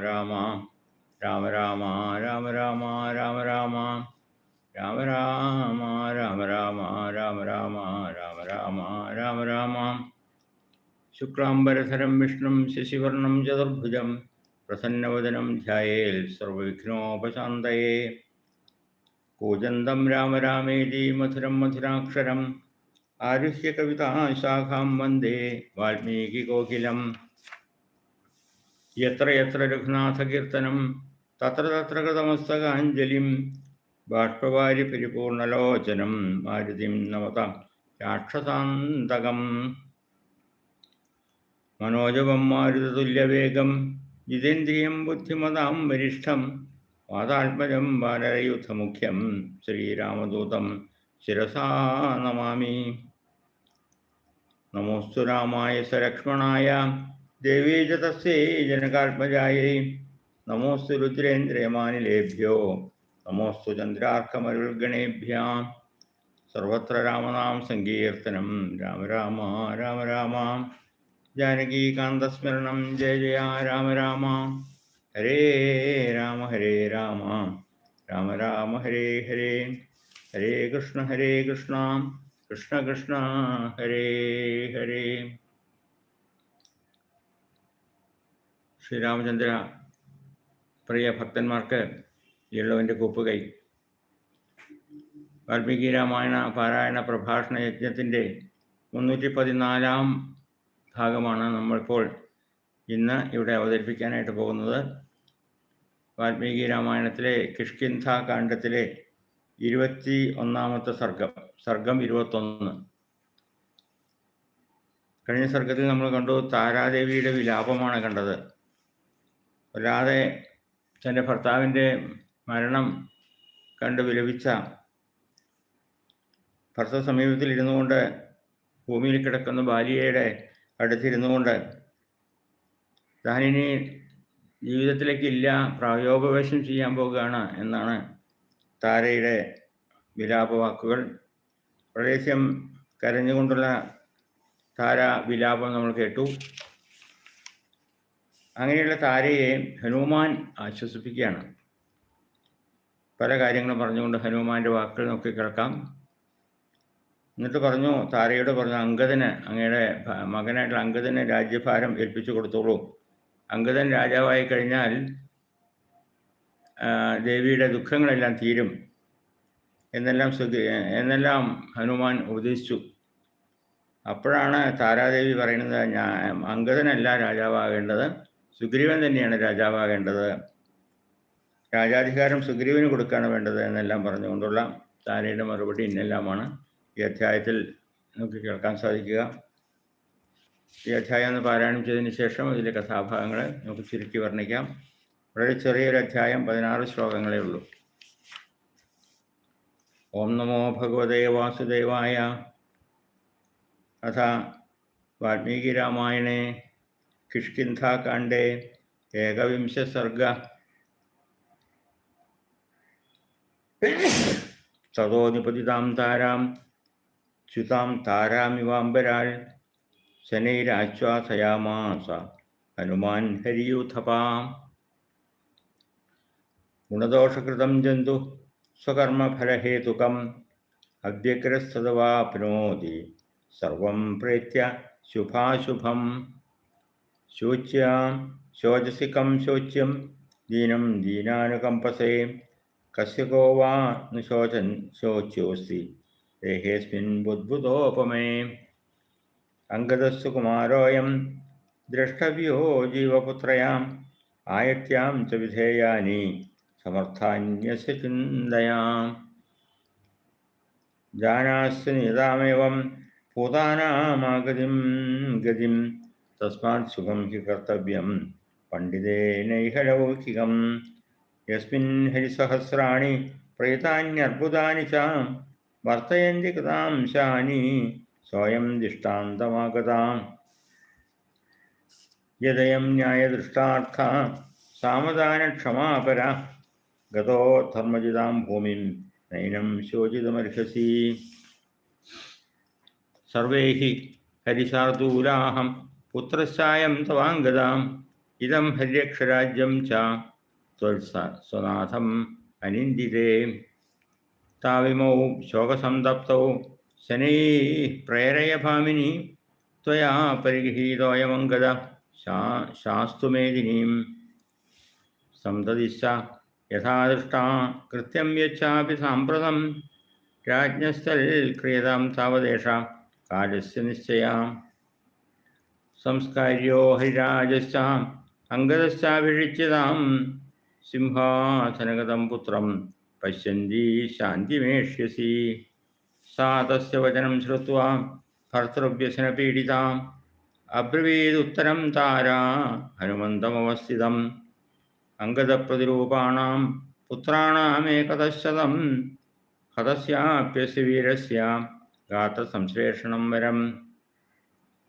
രാമ രാമ രാമ രാമ രാമ രാമ രാമ രാമ രാമ രാമ രാമ രാമ രാമ രാമ രാമ രാമ രാമ ശുക്ലാംബരധരം വിഷ്ണും ശശിവർണം ചതുർഭുജം പ്രസന്നവദനം ധ്യായേൽ സർവവിഘ്നോപശാന്തയേ കൂജന്തം രാമ രാമേതി മധുരം മധുരാക്ഷരം ആരുഹ്യ കവിതാശാഖാം വന്ദേ വാൽമീകികോകിലം യത്ര യത്ര രഘുനാഥകീർത്തനം തത്ര തത്ര കൃതമസ്തകാഞ്ജലിം ബാഷ്പവാരി പരിപൂർണലോചനം മാരുതിം നമത രാക്ഷസാന്തകം. മനോജവം മാരുതതുല്യവേഗം ജിതേന്ദ്രിയം ബുദ്ധിമതാം വരിഷ്ഠം വാതാത്മജം വാനരയുദ്ധമുഖ്യം ശ്രീരാമദൂതം ശിരസാ നമാമി. നമോസ്തു രാമായ സലക്ഷ്മണായ देवी च तस् जनकात्मजायै। नमोऽस्तु रुद्रेन्द्रियमानिलेभ्यो। नमोऽस्तु चन्द्रार्कमरुगणेभ्यां सर्वत्र रामनाम सङ्कीर्तनं। राम राम राम राम। जानकीकान्तस्मरणं जय जय, राम राम। हरे राम हरे राम। राम राम, हरे हरे। हरे कृष्ण हरे कृष्ण। कृष्ण कृष्ण, हरे हरे। ശ്രീരാമചന്ദ്ര പ്രിയ ഭക്തന്മാർക്ക് ഇളവന്റെ കൂപ്പുകൈ. വാൽമീകി രാമായണ പാരായണ പ്രഭാഷണ യജ്ഞത്തിന്റെ മുന്നൂറ്റി പതിനാലാം ഭാഗമാണ് നമ്മളിപ്പോൾ ഇന്ന് ഇവിടെ അവതരിപ്പിക്കാനായിട്ട് പോകുന്നത്. വാൽമീകി രാമായണത്തിലെ കിഷ്കിന്ധ കാണ്ഡത്തിലെ ഇരുപത്തി ഒന്നാമത്തെ സർഗം സർഗം ഇരുപത്തൊന്ന്. കഴിഞ്ഞ സർഗത്തിൽ നമ്മൾ കണ്ടു താരാദേവിയുടെ വിലാപമാണ് കണ്ടത്. വല്ലാതെ തന്റെ ഭർത്താവിന്റെ മരണം കണ്ട് വിലപിച്ച ഭർത്ത സമീപത്തിൽ ഇരുന്നു കൊണ്ട് ഭൂമിയിൽ കിടക്കുന്ന ഭാര്യയുടെ അടുത്തിരുന്നു കൊണ്ട് താനിനി ജീവിതത്തിലേക്കില്ല പ്രായോപവേശം ചെയ്യാൻ പോകുകയാണ് എന്നാണ് താരയുടെ വിലാപവാക്കുകൾ. പ്രദേശം കരഞ്ഞുകൊണ്ടുള്ള താര വിലാപം നമ്മൾ കേട്ടു. അങ്ങനെയുള്ള താരയെ ഹനുമാൻ ആശ്വസിപ്പിക്കുകയാണ്. പല കാര്യങ്ങളും പറഞ്ഞുകൊണ്ട് ഹനുമാന്റെ വാക്കുകൾ നോക്കി കേൾക്കാം. എന്നിട്ട് പറഞ്ഞു താരയോട് പറഞ്ഞു അങ്കദന് അങ്ങയുടെ മകനായിട്ടുള്ള അങ്കദന് രാജ്യഭാരം ഏൽപ്പിച്ചു കൊടുത്തോളൂ. അങ്കദൻ രാജാവായി കഴിഞ്ഞാൽ ദേവിയുടെ ദുഃഖങ്ങളെല്ലാം തീരും. എന്നെല്ലാം ശ്രദ്ധ എന്നെല്ലാം ഹനുമാൻ ഉപദേശിച്ചു. അപ്പോഴാണ് താരാദേവി പറയുന്നത് ഞാൻ അങ്കദനല്ല രാജാവാകേണ്ടത്. സുഗ്രീവൻ തന്നെയാണ് രാജാവാകേണ്ടത്. രാജാധികാരം സുഗ്രീവന് കൊടുക്കുകയാണ് വേണ്ടത് എന്നെല്ലാം പറഞ്ഞുകൊണ്ടുള്ള താരയുടെ മറുപടി ഇന്നെല്ലാമാണ്. ഈ അധ്യായത്തിൽ നമുക്ക് കേൾക്കാൻ സാധിക്കുക. ഈ അധ്യായം ഒന്ന് പാരായണം ചെയ്തതിന് ശേഷം ഇതിലെ കഥാഭാഗങ്ങൾ നമുക്ക് ചുരുക്കി വർണിക്കാം. വളരെ ചെറിയൊരു അധ്യായം പതിനാറ് ശ്ലോകങ്ങളേ ഉള്ളൂ. ഓം നമോ ഭഗവതേ വാസുദേവായ. അഥ വാൽമീകി രാമായണേ. किष्किन्धाकाण्डे एक सर्ग तारां, च्युतां तारामिवाम्बराल्, शनैराश्वासयामास, हनुमान् हरियूथपाम्। गुणदोषकृतं जन्तु, स्वकर्मफलहेतुकम् अव्यग्रस्तदवाप्नोति प्रेत्य शुभाशुभम्। ശോച്യ ശോചസികം ശോച്യം ദീനം ദീനാനുകമ്പസേ. കസ്യകോ വാ ന ശോചൻ ശോച്യോസ്തി. ദേഹേസ്മിൻ ബുദ്ബുദോപമേ. അംഗദസ്സു കുമാരോയം ദ്രഷ്ടവ്യോ ജീവപുത്രയാം. ആയത്യാം ച വിധേയാനി സമർത്ഥാന്യസ്യ ചിന്തയാം. ജാനാസ്യ നിയതാമേവം ഭൂതാനാമാഗതിം ഗതിം തസ്മാത് സുഖം ഹി കർത്തവ്യം പണ്ഡിതേനൈഹ ലൗകികം യസ്മിൻ ഹരിസഹസ്രാണി പ്രേതാന്യർബുദാനി ച വർത്തയന്തി കൃതാംശാനി സ്വയം ദൃഷ്ടാന്തമാഗതാം യദയം ന്യായദൃഷ്ടാർത്ഥ സാമദാനക്ഷമാപര ഗതോ ധർമ്മജിതാം ഭൂമിം നൈനം ശോചിതമർഹസി സർവേ ഹി പുത്രസായം തവാംഗതാം ഇതം ഹര്യക്ഷരാജ്യം ച സ്വനാഥം അനിന്ദിതേ താവിമൗ ശോകസന്തപ്തൗ ശനൈ പ്രേരയ ഭാമിനി ത്വയാ പരിഗൃഹീതോയമംഗത ശാ ശാസ്തുമേദിനീം സന്തതിശ യഥാദൃഷ്ട കൃത്യം യച്ചാപി സാമ്പ്രതം രാജ്ഞസ്ഥൽ ക്രിയതാം താവദേശ കാര്യസ്യ നിശ്ചയാം സംസ്കാര്യോ ഹിരാജസ്ഥ അംഗതസ്ഥാഭിഷിച്ചിതാം സിംഹാസനഗതം പുത്രം പശ്യന്തി ശാന്തിമേഷ്യസി. സാ തസ്യ വചനം ശ്രുത്വാ ഭർത്തൃവ്യസനപീഡിതാം അബ്രവീതുത്തരം താരാ ഹനുമന്തമവസ്ഥിതം. അംഗതപ്രതിരൂപാണാം പുത്രാണാമേകതശതം ഹതസ്യാപ്യസ്യ വീരസ്യ ഗാത്രസംശ്ലേഷണം വരം.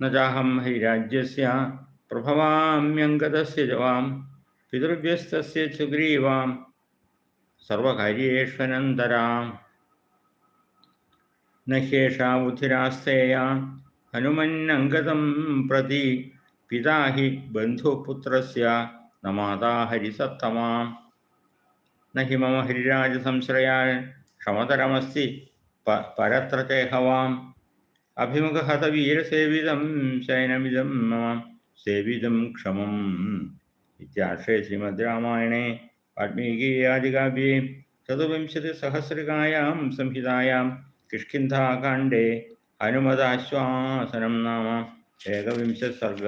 നജാഹം ഹൈ രാജ്യസ്യ പ്രഭവാമ്യംഗതസ്യ ജവാം പിതൃവ്യസ്തസ്യ സുഗ്രീവാം സർവകാര്യേഷ്വനന്തരാം നഹ്യേഷാ ബുദ്ധിരാസ്തേയ ഹനുമന്നംഗതം പ്രതി പിതാ ഹി ബന്ധുപുത്രസ്യ ന മാതാ ഹരിസത്തമാം നഹി മമ ഹരിരാജസംശ്രയാൽ ക്ഷമതരമസ്തി പരത്ര ചേഹവാം അഭിമുഖഹതവീരസേവിതം ശയനമിതം മമ സേവിതം ക്ഷമം ഇത്യാശ്രയ ശ്രീമദ്രാമായണേ വാൽമീകിയാദികാവ്യേ ചതുവിംശതിസഹസ്രകായാം സംഹിതായാം കിഷ്കിന്ധാകാണ്ഡേ ഹനുമതാശ്വാസനം നാമ ഏകവിംശ സർഗ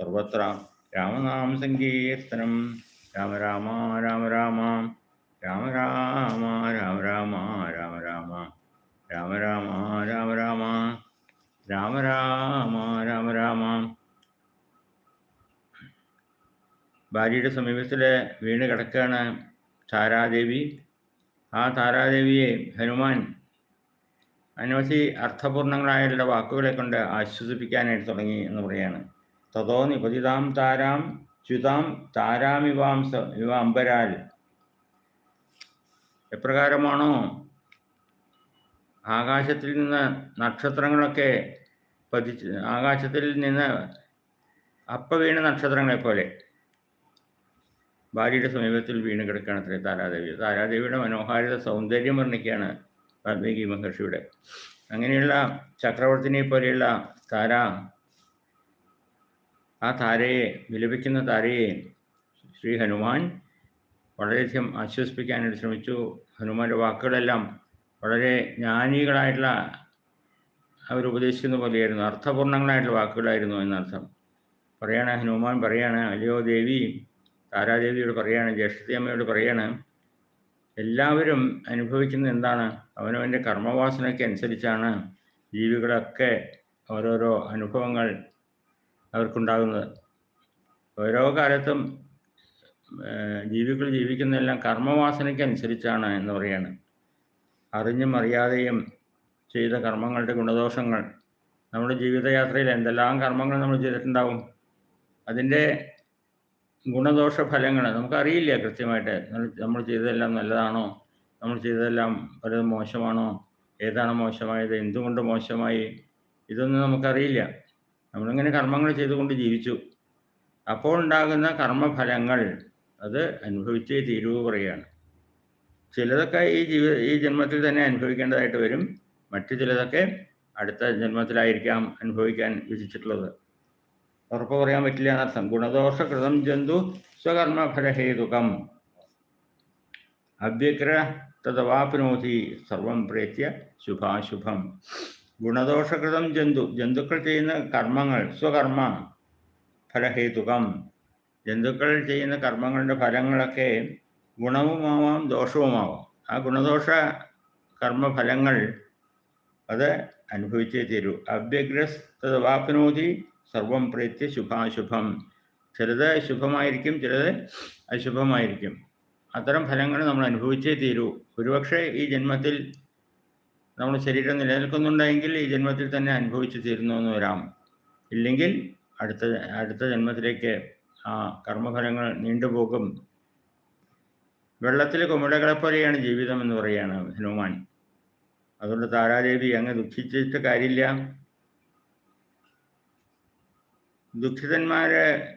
സർവത്ര രാമനാം സങ്കീർത്തനം രാമ രാമ രാമ രാമ രാമ രാമ ഭാര്യയുടെ സമീപത്തിൽ വീണ് കിടക്കുകയാണ് താരാദേവി. ആ താരാദേവിയെ ഹനുമാൻ അനവധി അർത്ഥപൂർണങ്ങളായുള്ള വാക്കുകളെ കൊണ്ട് ആശ്വസിപ്പിക്കാനായിട്ട് തുടങ്ങി എന്ന് പറയാണ് തതോ നിപതിതാം താരാം ച്യുതാം താരാമിവാംസ ഇവ അമ്പരാൽ. എപ്രകാരമാണോ ആകാശത്തിൽ നിന്ന് നക്ഷത്രങ്ങളൊക്കെ പതി ആകാശത്തിൽ നിന്ന് അപ്പ വീണ നക്ഷത്രങ്ങളെ പോലെ ഭാര്യയുടെ സമീപത്തിൽ വീണ് കിടക്കുകയാണ് അത്രേ താരാദേവി. താരാദേവിയുടെ മനോഹാരിത സൗന്ദര്യം വർണിക്കുകയാണ് വാൽമീകി മഹർഷിയുടെ. അങ്ങനെയുള്ള ചക്രവർത്തിനെ പോലെയുള്ള താര ആ താരയെ വിലപിക്കുന്ന താരയെ ശ്രീ ഹനുമാൻ വളരെയധികം ആശ്വസിപ്പിക്കാനായിട്ട് ശ്രമിച്ചു. ഹനുമാന്റെ വാക്കുകളെല്ലാം വളരെ ജ്ഞാനികളായിട്ടുള്ള അവർ ഉപദേശിക്കുന്ന പോലെയായിരുന്നു. അർത്ഥപൂർണങ്ങളായിട്ടുള്ള വാക്കുകളായിരുന്നു എന്നർത്ഥം. പറയാണ് ഹനുമാൻ പറയാണ് അല്ലയോ ദേവി താരാദേവിയോട് പറയാണ് ജ്യേഷ്ഠത്തിയമ്മയോട് പറയാണ് എല്ലാവരും അനുഭവിക്കുന്നത് എന്താണ്? അവനവന്റെ കർമ്മവാസനയ്ക്ക് അനുസരിച്ചാണ് ജീവികളൊക്കെ ഓരോരോ അനുഭവങ്ങൾ അവർക്കുണ്ടാകുന്നത്. ഓരോ കാലത്തും ജീവികൾ ജീവിക്കുന്നതെല്ലാം കർമ്മവാസനയ്ക്ക് അനുസരിച്ചാണ് എന്ന് പറയാണ്. അറിഞ്ഞും അറിയാതെയും ചെയ്ത കർമ്മങ്ങളുടെ ഗുണദോഷങ്ങൾ. നമ്മുടെ ജീവിതയാത്രയിൽ എന്തെല്ലാം കർമ്മങ്ങൾ നമ്മൾ ചെയ്തിട്ടുണ്ടാവും? അതിന്റെ ഗുണദോഷ ഫലങ്ങൾ നമുക്കറിയില്ല കൃത്യമായിട്ട്. നമ്മൾ ചെയ്തതെല്ലാം നല്ലതാണോ? നമ്മൾ ചെയ്തതെല്ലാം പലതും മോശമാണോ? ഏതാണ് മോശമായത്? എന്തുകൊണ്ട് മോശമായി? ഇതൊന്നും നമുക്കറിയില്ല. നമ്മളിങ്ങനെ കർമ്മങ്ങൾ ചെയ്തുകൊണ്ട് ജീവിച്ചു. അപ്പോൾ ഉണ്ടാകുന്ന കർമ്മഫലങ്ങൾ അത് അനുഭവിച്ചേ തീരുവ് പറയുകയാണ്. ചിലതൊക്കെ ഈ ജീവ ഈ ജന്മത്തിൽ തന്നെ അനുഭവിക്കേണ്ടതായിട്ട് വരും. മറ്റു ചിലതൊക്കെ അടുത്ത ജന്മത്തിലായിരിക്കാം അനുഭവിക്കാൻ വിധിച്ചിട്ടുള്ളത്. ഉറപ്പ് പറയാൻ പറ്റില്ല എന്നർത്ഥം ഗുണദോഷകൃതം ജന്തു സ്വകർമ്മഫലഹേതുകം. അവ്യഗ്ര തഥവാപ്നോതി സർവം പ്രേത്യ ശുഭാശുഭം. ഗുണദോഷകൃതം ജന്തു ജന്തുക്കൾ ചെയ്യുന്ന കർമ്മങ്ങൾ സ്വകർമ്മ ഫലഹേതുകം. ജന്തുക്കൾ ചെയ്യുന്ന കർമ്മങ്ങളുടെ ഫലങ്ങളൊക്കെ ഗുണവുമാവാം ദോഷവുമാവാം. ആ ഗുണദോഷ കർമ്മഫലങ്ങൾ അത് അനുഭവിച്ചേ തീരൂ. അവ്യഗ്രസ് തദവാപ്നോതി സർവം പ്രീത്യ ശുഭാശുഭം. ചിലത് ശുഭമായിരിക്കും ചിലത് അശുഭമായിരിക്കും. അത്തരം ഫലങ്ങൾ നമ്മൾ അനുഭവിച്ചേ തീരൂ. ഒരുപക്ഷെ ഈ ജന്മത്തിൽ നമ്മൾ ശരീരം നിലനിൽക്കുന്നുണ്ടെങ്കിൽ ഈ ജന്മത്തിൽ തന്നെ അനുഭവിച്ചു തീരുന്നു എന്ന് വരാം. ഇല്ലെങ്കിൽ അടുത്ത അടുത്ത ജന്മത്തിലേക്ക് ആ കർമ്മഫലങ്ങൾ നീണ്ടുപോകും. വെള്ളത്തിലെ കുമിടകളെ പോലെയാണ് ജീവിതം എന്ന് പറയുകയാണ് ഹനുമാൻ. അതുകൊണ്ട് താരാദേവി അങ്ങ് ദുഃഖിച്ചിട്ട് കാര്യമില്ല. ദുഃഖിതന്മാരെ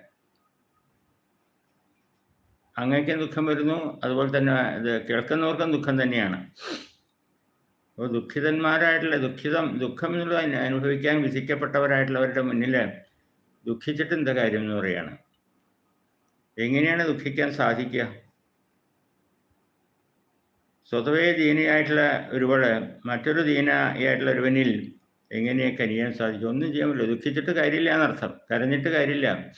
അങ്ങേക്കും ദുഃഖം വരുന്നു അതുപോലെ തന്നെ ഇത് കേൾക്കുന്നവർക്കും ദുഃഖം തന്നെയാണ്. അപ്പോൾ ദുഃഖിതന്മാരായിട്ടുള്ള ദുഃഖിതം ദുഃഖം എന്നുള്ളത് അനു- അനുഭവിക്കാൻ വിധിക്കപ്പെട്ടവരായിട്ടുള്ളവരുടെ മുന്നിൽ ദുഃഖിച്ചിട്ട് എന്താ കാര്യം എന്ന് പറയുകയാണ് എങ്ങനെയാണ് ദുഃഖിക്കാൻ സാധിക്കുക? സ്വതവേ ദീനയായിട്ടുള്ള ഒരുവൾ മറ്റൊരു ദീനയായിട്ടുള്ള ഒരുവനിൽ എങ്ങനെ കനിയാൻ സാധിക്കും? ഒന്നും ചെയ്യാൻ പറ്റില്ല. ദുഃഖിച്ചിട്ട് കാര്യമില്ല എന്നർത്ഥം. കരഞ്ഞിട്ട് കാര്യമില്ല.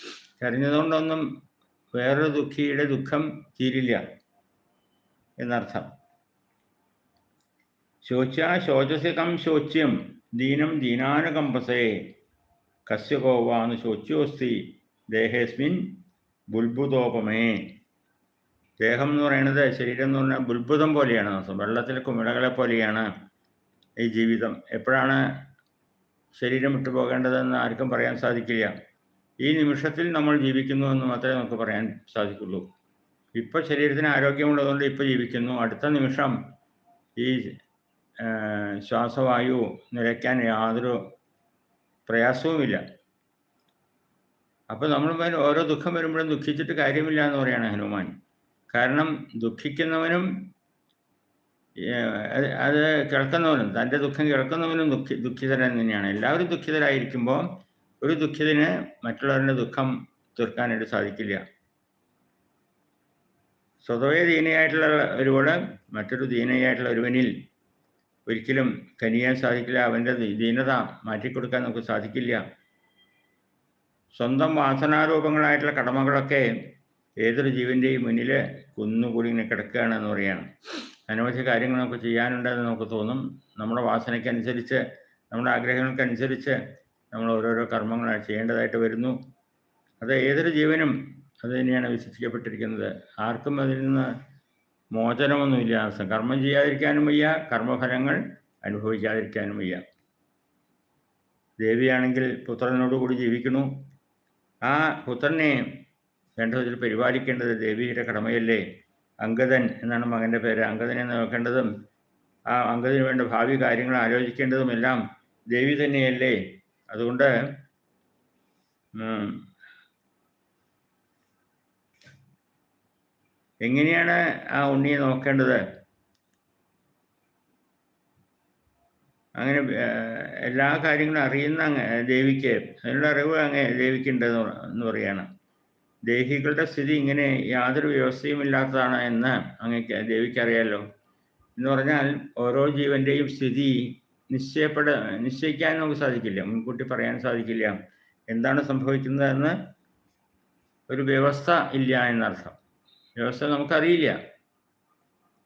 കരഞ്ഞതുകൊണ്ടൊന്നും വേറൊരു ദുഃഖിയുടെ ദുഃഖം തീരില്ല എന്നർത്ഥം. ശോച്യ ശോചസികം ശോച്യം ദീനം ദീനാനുകമ്പസേ കസ്യകോവാന്ന് ശോച്യോസ്തി ദേഹേസ്മിൻ ബുൽബുദോപമേ. ദേഹം എന്ന് പറയുന്നത് ശരീരം എന്ന് പറഞ്ഞാൽ ബുൽബുദം പോലെയാണ്. വെള്ളത്തിലെ കുമിളകളെ പോലെയാണ് ഈ ജീവിതം. എപ്പോഴാണ് ശരീരം വിട്ടു പോകേണ്ടതെന്ന് ആർക്കും പറയാൻ സാധിക്കില്ല. ഈ നിമിഷത്തിൽ നമ്മൾ ജീവിക്കുന്നു എന്ന് മാത്രമേ നമുക്ക് പറയാൻ സാധിക്കുള്ളൂ. ഇപ്പോൾ ശരീരത്തിന് ആരോഗ്യമുള്ളതുകൊണ്ട് ഇപ്പോൾ ജീവിക്കുന്നു. അടുത്ത നിമിഷം ഈ ശ്വാസവായു നിലയ്ക്കാൻ യാതൊരു പ്രയാസവുമില്ല. അപ്പോൾ നമ്മൾ ഓരോ ദുഃഖം വരുമ്പോഴും ദുഃഖിച്ചിട്ട് കാര്യമില്ല എന്ന് പറയുകയാണ് ഹനുമാൻ. കാരണം ദുഃഖിക്കുന്നവനും അത് കേൾക്കുന്നവനും തന്റെ ദുഃഖം കേൾക്കുന്നവനും ദുഃഖി ദുഃഖിതരൻ തന്നെയാണ്. എല്ലാവരും ദുഃഖിതരായിരിക്കുമ്പോൾ ഒരു ദുഃഖിതന് മറ്റുള്ളവരുടെ ദുഃഖം തീർക്കാനായിട്ട് സാധിക്കില്ല. സ്വതവേ ദീനയായിട്ടുള്ള ഒരുവൾ മറ്റൊരു ദീനയായിട്ടുള്ള ഒരുവനിൽ ഒരിക്കലും കനിയാൻ സാധിക്കില്ല. അവന്റെ ദീനത മാറ്റിക്കൊടുക്കാൻ നമുക്ക് സാധിക്കില്ല. സ്വന്തം വാസനാരൂപങ്ങളായിട്ടുള്ള കടമകളൊക്കെ ഏതൊരു ജീവന്റെയും മുന്നിൽ കുന്നുകൂടി ഇങ്ങനെ കിടക്കുകയാണെന്ന് പറയാണ് അനവധി കാര്യങ്ങൾ നമുക്ക് ചെയ്യാനുണ്ടെന്ന് നമുക്ക് തോന്നും. നമ്മുടെ വാസനയ്ക്കനുസരിച്ച് നമ്മുടെ ആഗ്രഹങ്ങൾക്കനുസരിച്ച് നമ്മൾ ഓരോരോ കർമ്മങ്ങൾ ചെയ്യേണ്ടതായിട്ട് വരുന്നു. അത് ഏതൊരു ജീവനും അത് തന്നെയാണ് വിശ്വസിക്കപ്പെട്ടിരിക്കുന്നത്. ആർക്കും അതിൽ നിന്ന് മോചനമൊന്നുമില്ല. കർമ്മം ചെയ്യാതിരിക്കാനും വയ്യ കർമ്മഫലങ്ങൾ അനുഭവിക്കാതിരിക്കാനും വയ്യ. ദേവിയാണെങ്കിൽ പുത്രനോടുകൂടി ജീവിക്കുന്നു. ആ പുത്രനെ വേണ്ട വിധത്തിൽ പരിപാലിക്കേണ്ടത് ദേവിയുടെ കടമയല്ലേ? അങ്കദൻ എന്നാണ് മകന്റെ പേര്. അങ്കദനെ നോക്കേണ്ടതും ആ അങ്കദിന് വേണ്ട ഭാവി കാര്യങ്ങൾ ആലോചിക്കേണ്ടതും എല്ലാം ദേവി തന്നെയല്ലേ. അതുകൊണ്ട് എങ്ങനെയാണ് ആ ഉണ്ണിയെ നോക്കേണ്ടത്? അങ്ങനെ എല്ലാ കാര്യങ്ങളും അറിയുന്ന ദേവിക്ക് അതിനുള്ള അറിവ് അങ്ങ് ദേവിക്കുണ്ടെന്ന് എന്ന് പറയാണ്. ദേഹികളുടെ സ്ഥിതി ഇങ്ങനെ യാതൊരു വ്യവസ്ഥയും ഇല്ലാത്തതാണ് എന്ന് അങ്ങക്ക് ദേവിക്കറിയാലോ. എന്ന് പറഞ്ഞാൽ ഓരോ ജീവന്റെയും സ്ഥിതി നിശ്ചയപ്പെട നിശ്ചയിക്കാൻ നമുക്ക് സാധിക്കില്ല. മുൻകൂട്ടി പറയാൻ സാധിക്കില്ല. എന്താണ് സംഭവിക്കുന്നതെന്ന് ഒരു വ്യവസ്ഥ ഇല്ല എന്നർത്ഥം. വ്യവസ്ഥ നമുക്കറിയില്ല.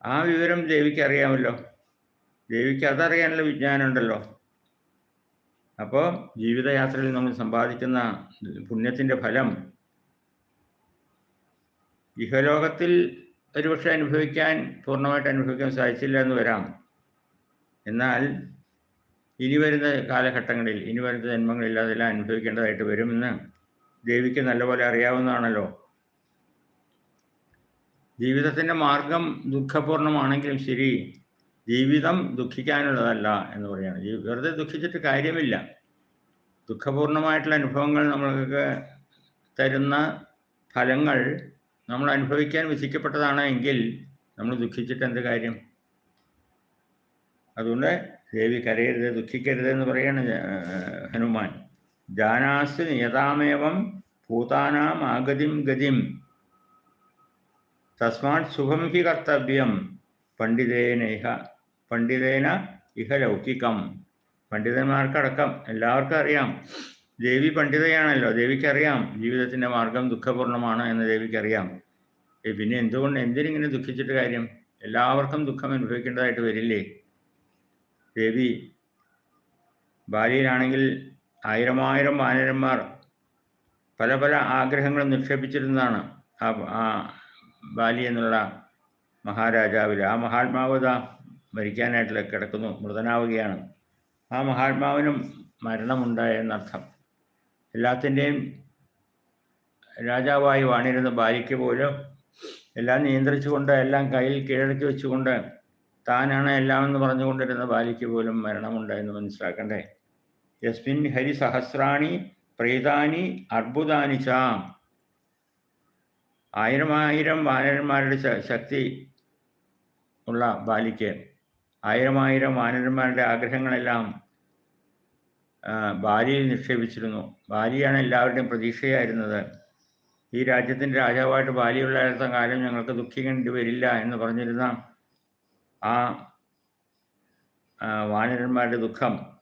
ആ വിവരം ദേവിക്ക് അറിയാമല്ലോ ദേവിക്ക് അതറിയാനുള്ള വിജ്ഞാനം ഉണ്ടല്ലോ അപ്പോൾ ജീവിതയാത്രയിൽ നമ്മൾ സമ്പാദിക്കുന്ന പുണ്യത്തിന്റെ ഫലം ഇഹലോകത്തിൽ ഒരുപക്ഷെ അനുഭവിക്കാൻ പൂർണമായിട്ട് അനുഭവിക്കാൻ സാധിച്ചില്ല എന്ന് വരാം. എന്നാൽ ഇനി വരുന്ന കാലഘട്ടങ്ങളിൽ ഇനി വരുന്ന ജന്മങ്ങളിൽ അതെല്ലാം അനുഭവിക്കേണ്ടതായിട്ട് വരുമെന്ന് ദേവിക്ക് നല്ലപോലെ അറിയാവുന്നതാണല്ലോ. ജീവിതത്തിന്റെ മാർഗം ദുഃഖപൂർണമാണെങ്കിലും ശരി ജീവിതം ദുഃഖിക്കാനുള്ളതല്ല എന്ന് പറയുകയാണ്. വെറുതെ ദുഃഖിച്ചിട്ട് കാര്യമില്ല. ദുഃഖപൂർണമായിട്ടുള്ള അനുഭവങ്ങൾ നമ്മൾക്ക് തരുന്ന ഫലങ്ങൾ നമ്മൾ അനുഭവിക്കാൻ വിധിക്കപ്പെട്ടതാണ് എങ്കിൽ നമ്മൾ ദുഃഖിച്ചിട്ട് എന്ത് കാര്യം? അതുകൊണ്ട് ദേവി കരയരുത് ദുഃഖിക്കരുത് എന്ന് പറയാണ് ഹനുമാൻ. ജാനാസ് നിയതാമേവം ഭൂതാനാം ആഗതിം ഗതിം. തസ്മാത് സുഖം ഹി കർത്തവ്യം. പണ്ഡിതേന ഇഹ പണ്ഡിതേന ഇഹ ലൗകികം. പണ്ഡിതന്മാർക്കടക്കം എല്ലാവർക്കും അറിയാം. ദേവി പണ്ഡിതയാണല്ലോ. ദേവിക്കറിയാം. ജീവിതത്തിന്റെ മാർഗം ദുഃഖപൂർണമാണ് എന്ന് ദേവിക്കറിയാം. പിന്നെ എന്തുകൊണ്ട് എന്തിനിങ്ങനെ ദുഃഖിച്ചിട്ട് കാര്യം? എല്ലാവർക്കും ദുഃഖം അനുഭവിക്കേണ്ടതായിട്ട് വരില്ലേ? ദേവി ബാലിയിലാണെങ്കിൽ ആയിരമായിരം വാനരന്മാർ പല പല ആഗ്രഹങ്ങളും നിക്ഷേപിച്ചിരുന്നതാണ്. ആ ബാലി എന്നുള്ള മഹാരാജാവിൽ. ആ മഹാത്മാവത മരിക്കാനായിട്ട് കിടക്കുന്നു മൃതനാവുകയാണ്. ആ മഹാത്മാവിനും മരണമുണ്ടായ എന്നർത്ഥം എല്ലാത്തിന്റെയും രാജാവായി വാണിരുന്ന ഭാര്യയ്ക്ക് പോലും എല്ലാം നിയന്ത്രിച്ചുകൊണ്ട് എല്ലാം കയ്യിൽ കീഴടക്കി വെച്ചുകൊണ്ട് താനാണ് എല്ലാം എന്ന് പറഞ്ഞുകൊണ്ടിരുന്ന ഭാര്യയ്ക്ക് പോലും മരണമുണ്ടായെന്ന് മനസ്സിലാക്കണ്ടേ? യസ്മിൻ ഹരി സഹസ്രാണി പ്രീതാനി അർബുദാനി ചാം. ആയിരം ആയിരം വാനരന്മാരുടെ ശക്തി ഉള്ള ബാലിക്ക് ആയിരമായിരം ആയിരം വാനരന്മാരുടെ ആഗ്രഹങ്ങളെല്ലാം ബാലിയിൽ നിക്ഷേപിച്ചിരുന്നു. ഭാര്യയാണ് എല്ലാവരുടെയും പ്രതീക്ഷയായിരുന്നത്. ഈ രാജ്യത്തിന്റെ രാജാവായിട്ട് ബാലിയുള്ള കാലം ഞങ്ങൾക്ക് ദുഃഖിക്കേണ്ടി വരില്ല എന്ന് പറഞ്ഞിരുന്ന ആ, വാനരന്മാരുടെ ദുഃഖം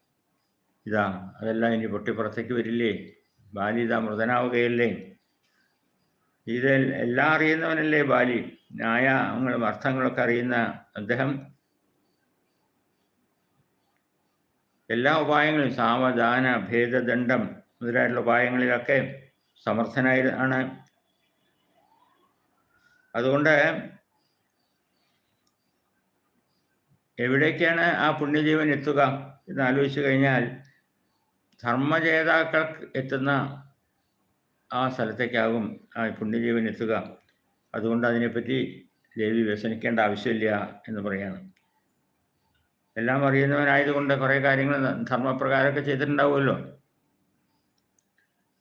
ഇതാ അതെല്ലാം ഇനി പൊട്ടിപ്പുറത്തേക്ക് വരില്ലേ? ബാലി ഇതാ മൃതനാവുകയല്ലേ? ഇത് എല്ലാം അറിയുന്നവനല്ലേ ബാലി? ന്യായങ്ങളും അർത്ഥങ്ങളൊക്കെ അറിയുന്ന അദ്ദേഹം എല്ലാ ഉപായങ്ങളും സാവധാന ഭേദദണ്ഡം മുതലായിട്ടുള്ള ഉപായങ്ങളിലൊക്കെ സമർത്ഥനായി ആണ് അതുകൊണ്ട് എവിടേക്കാണ് ആ പുണ്യജീവൻ എത്തുക എന്ന് ആലോചിച്ചു കഴിഞ്ഞാൽ ധർമ്മജേതാക്കൾ എത്തുന്ന ആ സ്ഥലത്തേക്കാകും ആ പുണ്യജീവൻ എത്തുക. അതുകൊണ്ട് അതിനെപ്പറ്റി ദേവി വ്യസനിക്കേണ്ട ആവശ്യമില്ല എന്ന് പറയാണ് എല്ലാം അറിയുന്നവനായതുകൊണ്ട് കുറേ കാര്യങ്ങൾ ധർമ്മപ്രകാരമൊക്കെ ചെയ്തിട്ടുണ്ടാവുമല്ലോ.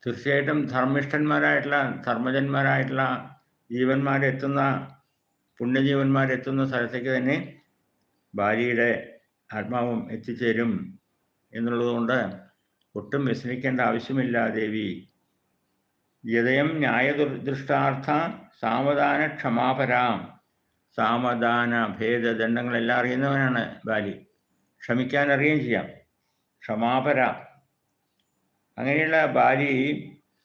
തീർച്ചയായിട്ടും ധർമ്മിഷ്ഠന്മാരായിട്ടുള്ള ധർമ്മജന്മാരായിട്ടുള്ള ജീവന്മാരെത്തുന്ന പുണ്യജീവന്മാരെത്തുന്ന സ്ഥലത്തേക്ക് തന്നെ ഭാര്യയുടെ ആത്മാവും എത്തിച്ചേരും എന്നുള്ളതുകൊണ്ട് ഒട്ടും വ്യസനിക്കേണ്ട ആവശ്യമില്ല ദേവി. യദയം ന്യായദുർദൃഷ്ടാർത്ഥ സാവധാന ക്ഷമാപരാം സാമദാന ഭേദദണ്ഡങ്ങളെല്ലാം അറിയുന്നവനാണ് ബാലി ക്ഷമിക്കാൻ അറിയുകയും ചെയ്യാം. ക്ഷമാപര. അങ്ങനെയുള്ള ബാലി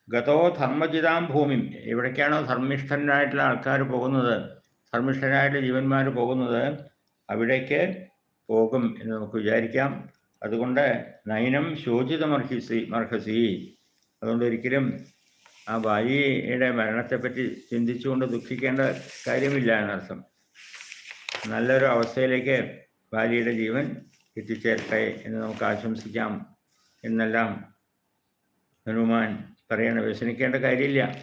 ഗതോ ധർമ്മജിതാം ഭൂമി. എവിടേക്കാണോ ധർമ്മിഷ്ഠനായിട്ടുള്ള ആൾക്കാർ പോകുന്നത് ധർമ്മിഷ്ഠനായിട്ടുള്ള ജീവന്മാർ പോകുന്നത് അവിടേക്ക് പോകും എന്ന് നമുക്ക് വിചാരിക്കാം. അതുകൊണ്ട് നയനം ശോചിതമർഹിസി മർഹസി. അതുകൊണ്ട് ഒരിക്കലും ആ ഭാര്യയുടെ മരണത്തെപ്പറ്റി ചിന്തിച്ചുകൊണ്ട് ദുഃഖിക്കേണ്ട കാര്യമില്ല എന്നർത്ഥം. നല്ലൊരു അവസ്ഥയിലേക്ക് ഭാര്യയുടെ ജീവൻ എത്തിച്ചേരട്ടെ എന്ന് നമുക്ക് ആശംസിക്കാം. എന്നെല്ലാം ഹനുമാൻ പറയണം. വ്യസനിക്കേണ്ട കാര്യമില്ല.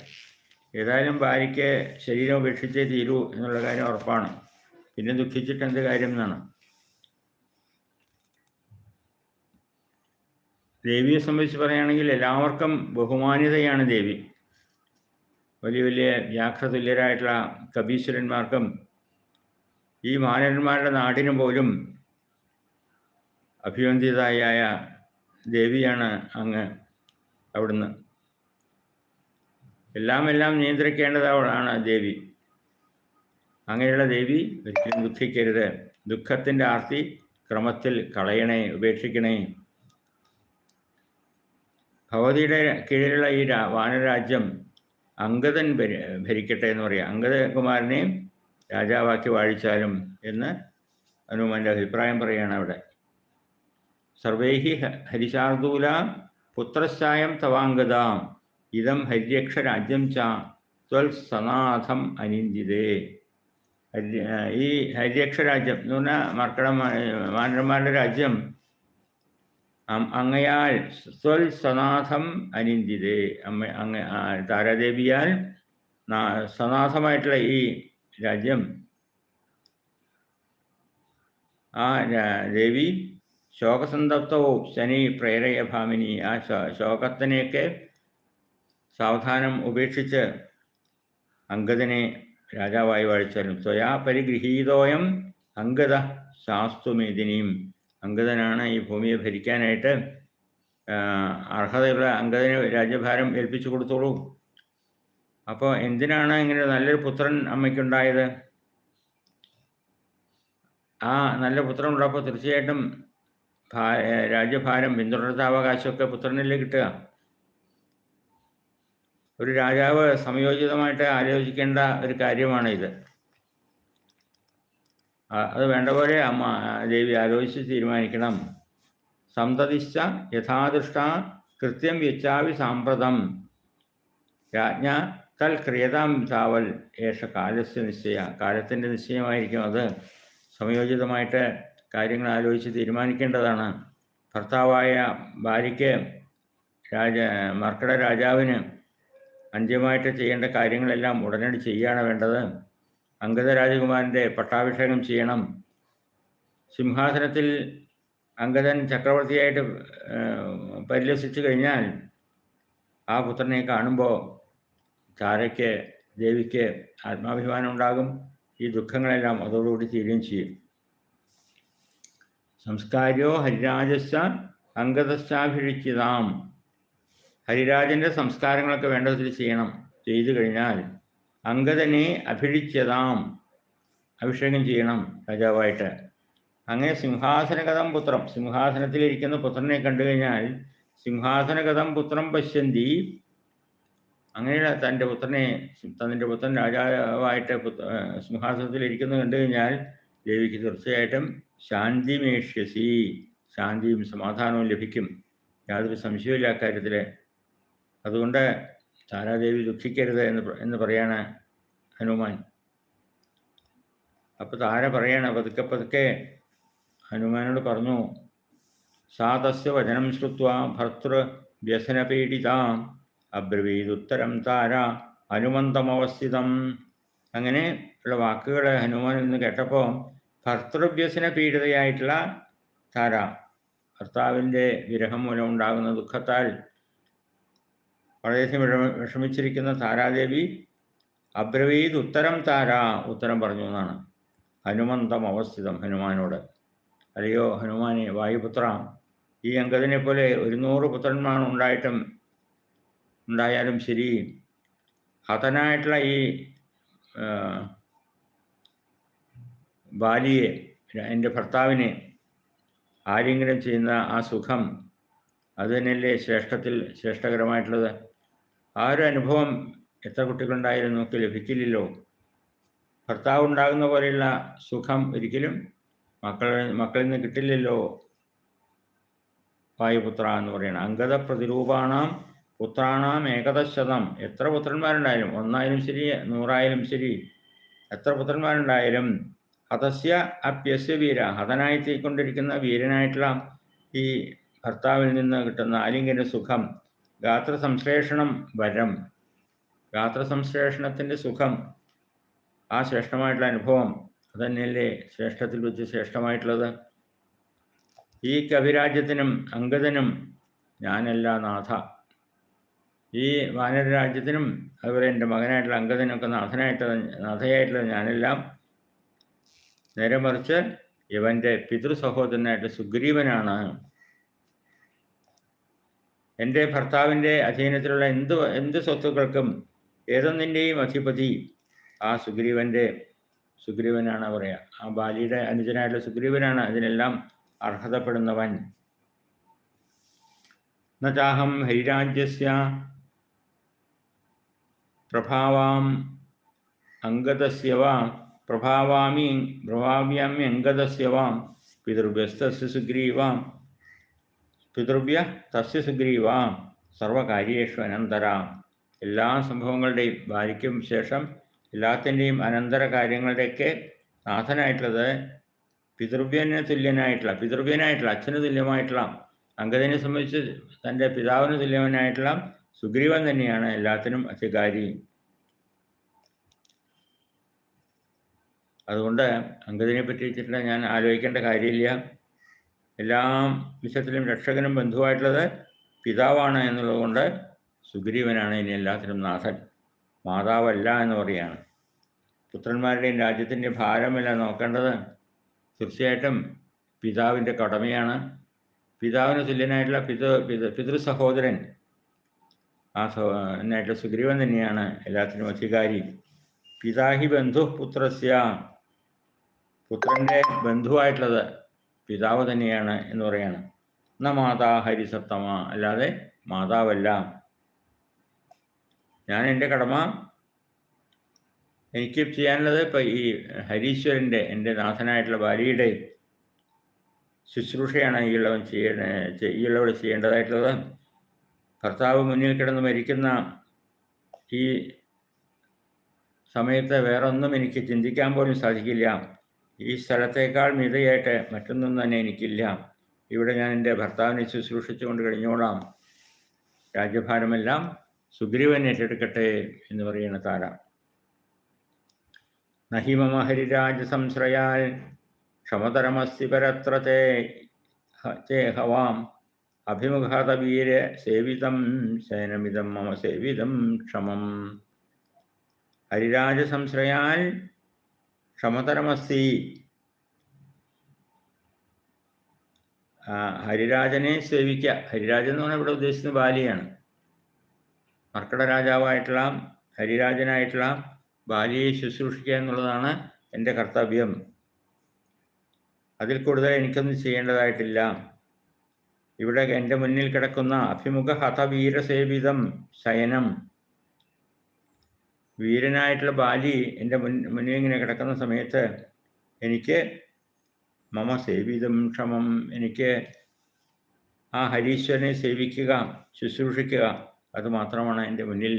ഏതായാലും ഭാര്യയ്ക്ക് ശരീരം ഉപേക്ഷിച്ചേ തീരൂ എന്നുള്ള കാര്യം ഉറപ്പാണ്. പിന്നെ ദുഃഖിച്ചിട്ട് എന്ത് കാര്യം എന്നാണ്? ദേവിയെ സംബന്ധിച്ച് പറയുകയാണെങ്കിൽ എല്ലാവർക്കും ബഹുമാന്യതയാണ് ദേവി. വലിയ വലിയ വ്യാഘ്രതുല്യരായിട്ടുള്ള കബീശ്വരന്മാർക്കും ഈ മാനവന്മാരുടെ നാടിനും പോലും അഭിവന്ദിതായ ദേവിയാണ് അങ്ങ് അവിടുന്ന്. എല്ലാം എല്ലാം നിയന്ത്രിക്കേണ്ടത് അവളാണ് ദേവി. അങ്ങനെയുള്ള ദേവി ഒരിക്കലും ദുഃഖിക്കരുത് ദുഃഖത്തിന്റെ ആർത്തി ക്രമത്തിൽ കളയണേ ഉപേക്ഷിക്കണേ. ഭഗവതിയുടെ കീഴിലുള്ള ഈ വാനരാജ്യം അങ്കദൻ ഭരിക്കട്ടെ എന്ന് പറയാം. അങ്കദകുമാരനെ രാജാവാക്കി വാഴിച്ചാലും എന്ന് ഹനുമാന്റെ അഭിപ്രായം പറയുകയാണ് അവിടെ. സർവൈഹി ഹരിശാർദൂല പുത്രശ്ചായം തവാംഗതാം. ഇതം ഹരിയക്ഷരാജ്യം ച ത്വൽ സനാഥം അനിന്ദിതേ. ഈ ഹരിയക്ഷരാജ്യം എന്ന് പറഞ്ഞാൽ മർക്കട മാനന്മാരുടെ രാജ്യം. അങ്ങയാൽ സ്വൽ സനാഥം അനിന്ദിതേ. അമ്മ അങ്ങ താരാദേവിയാൽ സനാഥമായിട്ടുള്ള ഈ രാജ്യം. ആ ദേവി ശോകസന്തപ്തവും ശനി പ്രേരയ ഭാമിനി ആ ശോകത്തിനെയൊക്കെ സാവധാനം ഉപേക്ഷിച്ച് അങ്കദനെ രാജാവായി വാഴിച്ചാലും സ്വയാ പരിഗൃഹീതോയം അങ്കദ ശാസ്തുമേദിനിയും അങ്കദനാണ് ഈ ഭൂമിയെ ഭരിക്കാനായിട്ട് അർഹതയുള്ള അങ്കദന് രാജ്യഭാരം ഏൽപ്പിച്ചു കൊടുത്തോളൂ. അപ്പോൾ എന്തിനാണ് ഇങ്ങനെ നല്ലൊരു പുത്രൻ അമ്മയ്ക്കുണ്ടായത്? ആ നല്ല പുത്രൻ ഉള്ളപ്പോൾ തീർച്ചയായിട്ടും രാജ്യഭാരം പിന്തുടർത്താവകാശമൊക്കെ പുത്രനല്ലേ കിട്ടുക. ഒരു രാജാവ് സംയോജിതമായിട്ട് ആലോചിക്കേണ്ട ഒരു കാര്യമാണ് ഇത്. അത് വേണ്ട പോലെ അമ്മ ദേവി ആലോചിച്ച് തീരുമാനിക്കണം. സന്തതിശ്ച യഥാദൃഷ്ട കൃത്യം വെച്ചാവി സാമ്പ്രതം. രാജ്ഞ തൽ ക്രിയതാം താവൽ ഏഷ കാലസ്യ നിശ്ചയ കാലത്തിന്റെ നിശ്ചയമായിരിക്കും അത്. സംയോജിതമായിട്ട് കാര്യങ്ങൾ ആലോചിച്ച് തീരുമാനിക്കേണ്ടതാണ്. ഭർത്താവായ ഭാര്യയ്ക്ക് രാജ മർക്കട രാജാവിന് അന്ത്യമായിട്ട് ചെയ്യേണ്ട കാര്യങ്ങളെല്ലാം ഉടനടി ചെയ്യുകയാണ് വേണ്ടത്. അങ്കദ രാജകുമാരന്റെ പട്ടാഭിഷേകം ചെയ്യണം. സിംഹാസനത്തിൽ അങ്കദൻ ചക്രവർത്തിയായിട്ട് പരിലസിച്ചു കഴിഞ്ഞാൽ ആ പുത്രനെ കാണുമ്പോൾ ചാരയ്ക്ക് ദേവിക്ക് ആത്മാഭിമാനം ഉണ്ടാകും. ഈ ദുഃഖങ്ങളെല്ലാം അതോടുകൂടി തീരുകയും ചെയ്യും. സംസ്കാര്യോ ഹരിരാജസ്സ അംഗതശാഭിഷിച്ചതാം ഹരിരാജന്റെ സംസ്കാരങ്ങളൊക്കെ വേണ്ട വിധത്തിൽ ചെയ്യണം. ചെയ്തു കഴിഞ്ഞാൽ അംഗതനെ അഭിഷിച്ചതാം അഭിഷേകം ചെയ്യണം രാജാവായിട്ട്. അങ്ങനെ സിംഹാസനഗതം പുത്രം സിംഹാസനത്തിലിരിക്കുന്ന പുത്രനെ കണ്ടു കഴിഞ്ഞാൽ സിംഹാസനഗതം പുത്രം പശ്യന്തി. അങ്ങനെയുള്ള തന്റെ പുത്രനെ തന്റെ പുത്രൻ രാജാവായിട്ട് സിംഹാസനത്തിൽ ഇരിക്കുന്നത് കണ്ടു കഴിഞ്ഞാൽ ദേവിക്ക് തീർച്ചയായിട്ടും ശാന്തിമേഷ്യസി ശാന്തിയും സമാധാനവും ലഭിക്കും. യാതൊരു സംശയമില്ല അക്കാര്യത്തിൽ അതുകൊണ്ട് താരാദേവി ദുഃഖിക്കരുത് എന്ന് എന്ന് പറയാണ് ഹനുമാൻ. അപ്പോൾ താര പറയാണ് പതുക്കെ പതുക്കെ ഹനുമാനോട് പറഞ്ഞു സാതസ്യ വചനം ശ്രുത്വ ഭർത്തൃ വ്യസനപീഡിതാം അബ്രവീതുത്തരം താര ഹനുമന്തമവസ്ഥിതം അങ്ങനെ ഉള്ള വാക്കുകൾ ഹനുമാനിൽ നിന്ന് കേട്ടപ്പോൾ ഭർത്തൃവ്യസന പീഡിതയായിട്ടുള്ള താര. ഭർത്താവിന്റെ വിരഹം മൂലം ഉണ്ടാകുന്ന ദുഃഖത്താൽ വളരെയധികം വിഷമ വിഷമിച്ചിരിക്കുന്ന താരാദേവി അബ്രവീത് ഉത്തരം താര ഉത്തരം പറഞ്ഞു എന്നാണ്. ഹനുമന്തം അവസ്ഥിതം ഹനുമാനോട്. അല്ലയോ ഹനുമാനെ വായുപുത്ര ഈ അങ്കദിനെ പോലെ ഒരു നൂറ് പുത്രന്മാർ ഉണ്ടായിട്ടും ഉണ്ടായാലും ശരി. ഹതനായിട്ടുള്ള ഈ ബാലിയെ എന്റെ ഭർത്താവിനെ ആരെങ്കിലും ചെയ്യുന്ന ആ സുഖം അത് തന്നെയല്ലേ ശ്രേഷ്ഠത്തിൽ ശ്രേഷ്ഠകരമായിട്ടുള്ളത്? ആ ഒരു അനുഭവം എത്ര കുട്ടികളുണ്ടായാലും നമുക്ക് ലഭിക്കില്ലല്ലോ? ഭർത്താവ് ഉണ്ടാകുന്ന പോലെയുള്ള സുഖം ഒരിക്കലും മക്കൾ മക്കളിൽ നിന്ന് കിട്ടില്ലല്ലോ. വായുപുത്ര എന്ന് പറയുന്നത് അംഗത പ്രതിരൂപാണാം പുത്രാണാം ഏകദശതം. എത്ര പുത്രന്മാരുണ്ടായാലും ഒന്നായാലും ശരി നൂറായാലും ശരി എത്ര പുത്രന്മാരുണ്ടായാലും ഹതസ്യ അപ്യസ്യ വീര. ഹതനായിത്തീക്കൊണ്ടിരിക്കുന്ന വീരനായിട്ടുള്ള ഈ ഭർത്താവിൽ നിന്ന് കിട്ടുന്ന ആലിംഗന സുഖം ഗാത്ര സംശ്ലേഷണം വരം. ഗാത്ര സംശ്ലേഷണത്തിന്റെ സുഖം ആ ശ്രേഷ്ഠമായിട്ടുള്ള അനുഭവം അതന്നെയല്ലേ ശ്രേഷ്ഠത്തിൽ വെച്ച് ശ്രേഷ്ഠമായിട്ടുള്ളത്? ഈ കവിരാജ്യത്തിനും അംഗതനും ഞാനല്ല നാഥ. ഈ വാനരരാജ്യത്തിനും അതുപോലെ എന്റെ മകനായിട്ടുള്ള അംഗതനൊക്കെ നാഥനായിട്ട് നാഥയായിട്ടുള്ളത് ഞാനെല്ലാം. നേരെ മറിച്ച് ഇവന്റെ പിതൃ സഹോദരനായിട്ട് സുഗ്രീവനാണ്. എന്റെ ഭർത്താവിന്റെ അധീനത്തിലുള്ള എന്ത് എന്ത് സ്വത്തുക്കൾക്കും ഏതൊന്നിന്റെയും അധിപതി ആ സുഗ്രീവന്റെ സുഗ്രീവനാണ് പറയുക. ആ ബാലിയുടെ അനുജനായിട്ടുള്ള സുഗ്രീവനാണ് അതിനെല്ലാം അർഹതപ്പെടുന്നവൻ. നാഹം ഹരിരാജ്യസ്യ പ്രഭാവാം അംഗതസ്യ വാ പ്രഭാവാമി പ്രഭാവ്യാമി അംഗതസ്യവാം പിതൃഭ്യസ്തസ്യ സുഗ്രീവാം പിതൃഭ്യ തസ്യ സുഗ്രീവാം സർവകാര്യേഷു അനന്തരാം. എല്ലാ സംഭവങ്ങളുടെയും ഭാര്യയ്ക്കും ശേഷം എല്ലാത്തിന്റെയും അനന്തര കാര്യങ്ങളുടെയൊക്കെ നാഥനായിട്ടുള്ളത് പിതൃവ്യന് തുല്യനായിട്ടുള്ള പിതൃവ്യനായിട്ടുള്ള അച്ഛന് തുല്യമായിട്ടുള്ള അംഗതനെ സംബന്ധിച്ച് തന്റെ പിതാവിന് തുല്യവനായിട്ടുള്ള സുഗ്രീവൻ തന്നെയാണ് എല്ലാത്തിനും അധികാരി. അതുകൊണ്ട് അങ്കദിനെ പറ്റിച്ചിട്ട് ഞാൻ ആലോചിക്കേണ്ട കാര്യമില്ല. എല്ലാം വിഷയത്തിലും രക്ഷകനും ബന്ധുവായിട്ടുള്ളത് പിതാവാണ് എന്നുള്ളതുകൊണ്ട് സുഗ്രീവനാണ് ഇനി എല്ലാത്തിനും നാഥൻ. മാതാവല്ല എന്ന് പറയുകയാണ്. പുത്രന്മാരുടെയും രാജ്യത്തിന്റെ ഭാരമല്ല നോക്കേണ്ടത്. തീർച്ചയായിട്ടും പിതാവിന്റെ കടമയാണ്. പിതാവിന് തുല്യനായിട്ടുള്ള പിതൃ പിതൃ പിതൃ സഹോദരൻ. ആ സഹോദരനായിട്ടുള്ള സുഗ്രീവൻ തന്നെയാണ് എല്ലാത്തിനും അധികാരി. പിതാഹി ബന്ധു പുത്രസ്യ പുത്രന്റെ ബന്ധുവായിട്ടുള്ളത് പിതാവ് തന്നെയാണ് എന്ന് പറയാണ്. ന മാതാ ഹരിസത്തമ അല്ലാതെ മാതാവല്ല. ഞാൻ എന്റെ കടമ എനിക്ക് ചെയ്യാനുള്ളത് ഇപ്പം ഈ ഹരീശ്വരന്റെ എന്റെ നാഥനായിട്ടുള്ള ഭാര്യയുടെ ശുശ്രൂഷയാണ് ഈയുള്ളവൻ ചെയ്യേണ്ട ഈയുള്ളവൾ ചെയ്യേണ്ടതായിട്ടുള്ളത്. ഭർത്താവ് മുന്നിൽ കിടന്ന് മരിക്കുന്ന ഈ സമയത്ത് വേറൊന്നും എനിക്ക് ചിന്തിക്കാൻ പോലും സാധിക്കില്ല. ഈ സ്ഥലത്തേക്കാൾ മിതയായിട്ട് മറ്റൊന്നും തന്നെ എനിക്കില്ല. ഇവിടെ ഞാൻ എന്റെ ഭർത്താവിനെ ശുശ്രൂഷിച്ചുകൊണ്ട് കഴിഞ്ഞോളാം. രാജ്യഭാരമെല്ലാം സുഗ്രീവൻ ഏറ്റെടുക്കട്ടെ എന്ന് പറയുന്ന താര. നഹിമമ ഹരിരാജ സംശ്രയാൽ ക്ഷമതരമസ്തി പരത്ര ഹവാം. ചേഹവാം അഭിമുഖാതവീര സേവിതം സേനമിതം മമ സേവിതം ക്ഷമം. ഹരിരാജ സംശ്രയാൽ ക്ഷമതരമസ്തി. ആ, ഹരിരാജനെ സേവിക്കുക ഹരിരാജൻ എന്ന് പറഞ്ഞാൽ ഇവിടെ ഉദ്ദേശിക്കുന്നത് ബാലിയാണ്. മർക്കട രാജാവായിട്ടുള്ള ഹരിരാജനായിട്ടുള്ള ബാലിയെ ശുശ്രൂഷിക്കുക എന്നുള്ളതാണ് എന്റെ കർത്തവ്യം. അതിൽ കൂടുതൽ എനിക്കൊന്നും ചെയ്യേണ്ടതായിട്ടില്ല. ഇവിടെ എന്റെ മുന്നിൽ കിടക്കുന്ന അഭിമുഖ ഹതവീരസേവിതം ശയനം. വീരനായിട്ടുള്ള ബാലി എന്റെ മുൻ മുന്നിൽ ഇങ്ങനെ കിടക്കുന്ന സമയത്ത് എനിക്ക് മമ സേവിതം ക്ഷമം എനിക്ക് ആ ഹരീശ്വരനെ സേവിക്കുക ശുശ്രൂഷിക്കുക അതുമാത്രമാണ് എന്റെ മുന്നിൽ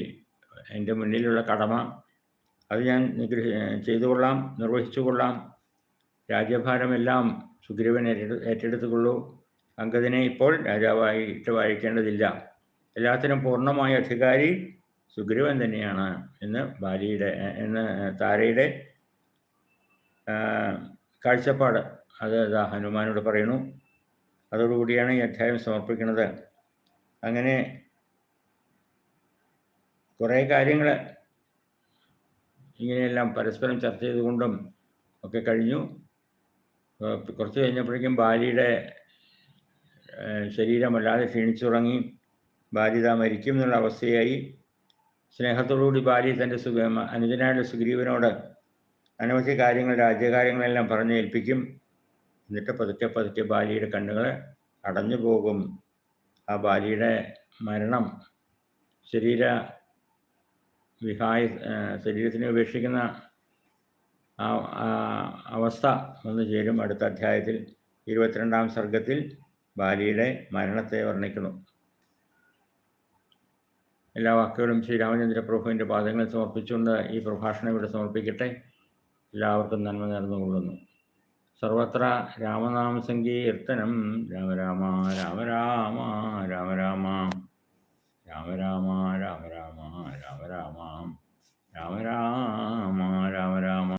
എന്റെ മുന്നിലുള്ള കടമ. അത് ഞാൻ നിഗ്രഹ ചെയ്തുകൊള്ളാം നിർവഹിച്ചുകൊള്ളാം രാജ്യഭാരമെല്ലാം സുഗ്രീവൻ ഏറ്റെടു ഏറ്റെടുത്തുകൊള്ളൂ. അങ്കദിനെ ഇപ്പോൾ രാജാവായിട്ട് വായിക്കേണ്ടതില്ല. എല്ലാത്തിനും പൂർണമായ അധികാരി സുഗ്രീവൻ തന്നെയാണ് എന്ന് ബാലിയുടെ എന്ന് താരയുടെ കാഴ്ചപ്പാട്. അത് ഹനുമാനോട് പറയുന്നു. അതോടുകൂടിയാണ് ഈ അധ്യായം സമർപ്പിക്കുന്നത്. അങ്ങനെ കുറേ കാര്യങ്ങൾ ഇങ്ങനെയെല്ലാം പരസ്പരം ചർച്ച ചെയ്തുകൊണ്ടും ഒക്കെ കഴിഞ്ഞു. കുറച്ച് കഴിഞ്ഞപ്പോഴേക്കും ബാലിയുടെ ശരീരം വല്ലാതെ ക്ഷീണിച്ചുറങ്ങി ബാലിത മരിക്കും എന്നുള്ള അവസ്ഥയായി. സ്നേഹത്തോടുകൂടി ഭാര്യ തന്റെ സുഖ അനുജനായ സുഗ്രീവനോട് അനവധി കാര്യങ്ങൾ രാജ്യകാര്യങ്ങളെല്ലാം പറഞ്ഞ് ഏൽപ്പിക്കും. എന്നിട്ട് പതുക്കെ പതുക്കെ ബാലിയുടെ കണ്ണുകൾ അടഞ്ഞു പോകും. ആ ബാലിയുടെ മരണം ശരീര വിഹായ ശരീരത്തിന് ഉപേക്ഷിക്കുന്ന ആ അവസ്ഥ വന്നു ചേരും. അടുത്ത അധ്യായത്തിൽ ഇരുപത്തിരണ്ടാം സർഗത്തിൽ ബാലിയുടെ മരണത്തെ വർണിക്കുന്നു. എല്ലാ വാക്കുകളും ശ്രീരാമചന്ദ്ര പ്രഭുവിന്റെ പാദങ്ങളിൽ സമർപ്പിച്ചുകൊണ്ട് ഈ പ്രഭാഷണം ഇവിടെ സമർപ്പിക്കട്ടെ. എല്ലാവർക്കും നന്മ നേർന്നുകൊള്ളുന്നു. സർവത്ര രാമനാമ സങ്കീർത്തനം രാമ രാമ രാമ രാമ രാമ രാമ രാമ രാമ രാമ രാമ രാമ രാമ രാമ രാമ.